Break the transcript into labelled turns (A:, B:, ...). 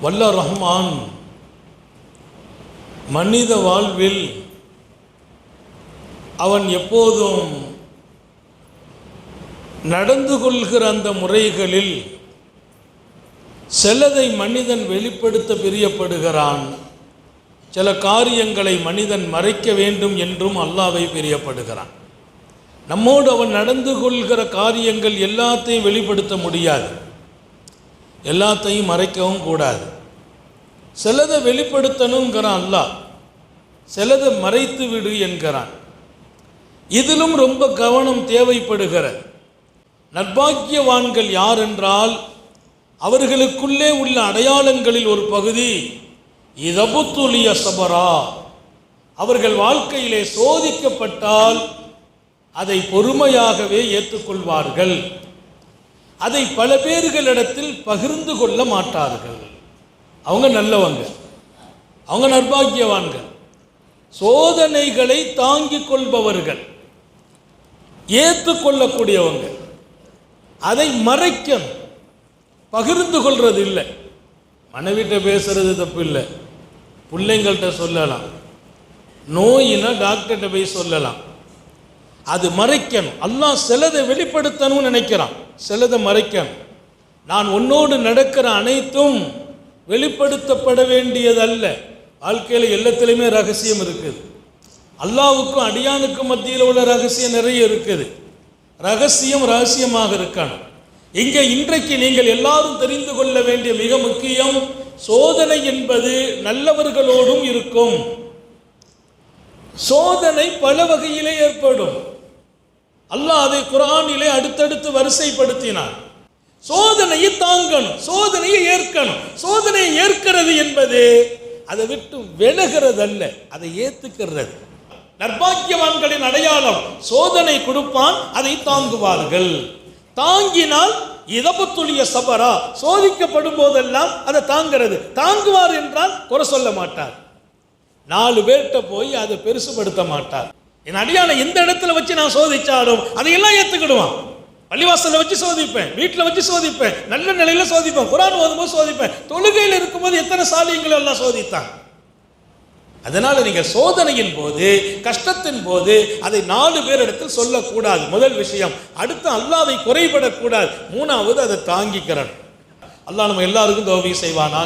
A: வல்ல ரஹ்மான் மனித வாழ்வில் அவன் எப்போதும் நடந்து கொள்கிற அந்த முறைகளில் சிலதை மனிதன் வெளிப்படுத்த பிரியப்படுகிறான். சில காரியங்களை மனிதன் மறைக்க வேண்டும் என்றும் அல்லாவை பிரியப்படுகிறான். நம்மோடு அவன் நடந்து கொள்கிற காரியங்கள் எல்லாத்தையும் வெளிப்படுத்த முடியாது. எல்லாத்தையும் மறைக்கவும் கூடாது. சிலதை வெளிப்படுத்தணுங்கிறான் அல்லாஹ் சிலதை மறைத்து விடு என்கிறான். இதிலும் ரொம்ப கவனம் தேவைப்படுகிறது நட்பாக்கியவான்கள் யார் என்றால் அவர்களுக்குள்ளே உள்ள அடையாளங்களில் ஒரு பகுதி இதபுத்துலிய சபரா அவர்கள் வாழ்க்கையிலே சோதிக்கப்பட்டால் அதை பொறுமையாகவே ஏற்றுக்கொள்வார்கள். அதை பல பேர்களிடத்தில் பகிர்ந்து கொள்ள மாட்டார்கள். அவங்க நல்லவங்க. அவங்க நர்பாகியவான்கள் சோதனைகளை தாங்கிக் கொள்பவர்கள். ஏற்றுக்கொள்ளக்கூடியவங்க. அதை மறைக்கணும். பகிர்ந்து கொள்வது இல்லை மனைவிட்ட பேசுறது தப்பு இல்லை பிள்ளைங்கள்ட்ட சொல்லலாம். நோயினா டாக்டர்கிட்ட போய் சொல்லலாம். அது மறைக்கணும். அல்லாஹ் சிலதை வெளிப்படுத்தணும்னு நினைக்கிறான். சிலதை மறைக்கணும் நான் உன்னோடு நடக்கிற அனைத்தும் வெளிப்படுத்தப்பட வேண்டியதல்ல. வாழ்க்கையில் எல்லாத்துலேயுமே ரகசியம் இருக்குது. அல்லாவுக்கும் அடியானுக்கும் மத்தியில் உள்ள ரகசியம் நிறைய இருக்குது. ரகசியம் ரகசியமாக இருக்கணும். இங்கே இன்றைக்கு நீங்கள் எல்லாரும் தெரிந்து கொள்ள வேண்டிய மிக முக்கியம் சோதனை என்பது நல்லவர்களோடும் இருக்கும். சோதனை பல வகையிலே ஏற்படும். அல்லாஹ் அதை குரானிலே அடுத்தடுத்து வரிசைப்படுத்தினார். சோதனையை தாங்கணும் சோதனையை ஏற்கணும். சோதனையை ஏற்கிறது என்பது அதை விட்டு விலகிறது அல்ல அதை ஏத்துக்கிறது. நற்பாக்கியவான்களின் அடையாளம் சோதனை கொடுப்பான் அதை தாங்குவார்கள். தாங்கினால் இதபத்துளிய சபரா சோதிக்கப்படும் போதெல்லாம் அதை தாங்கிறது. தாங்குவார் என்றால் குறை சொல்ல மாட்டார். நாலு பேர்கிட்ட போய் அதை பெருசுபடுத்த மாட்டார். என் அடியான எந்த இடத்துல வச்சு நான் சோதிச்சாலும் அதையெல்லாம் ஏத்துக்கிடுவான். பள்ளிவாசலில் வச்சு சோதிப்பேன் வீட்டில் வச்சு சோதிப்பேன் நல்ல நிலையில சோதிப்பேன் குரான் ஓதும்போது சோதிப்பேன். தொழுகையில் இருக்கும்போது எத்தனை சாலியங்களை எல்லாம் சோதித்தான்? அதனால நீங்கள் சோதனையின் போது கஷ்டத்தின் போது அதை நாலு பேரிடத்தில் சொல்லக்கூடாது. முதல் விஷயம் அடுத்து அல்லாதை குறைபடக்கூடாது. மூணாவது அதை தாங்கிக்கிறன் அல்லாஹ் நம்ம எல்லாருக்கும் தோவி செய்வானா?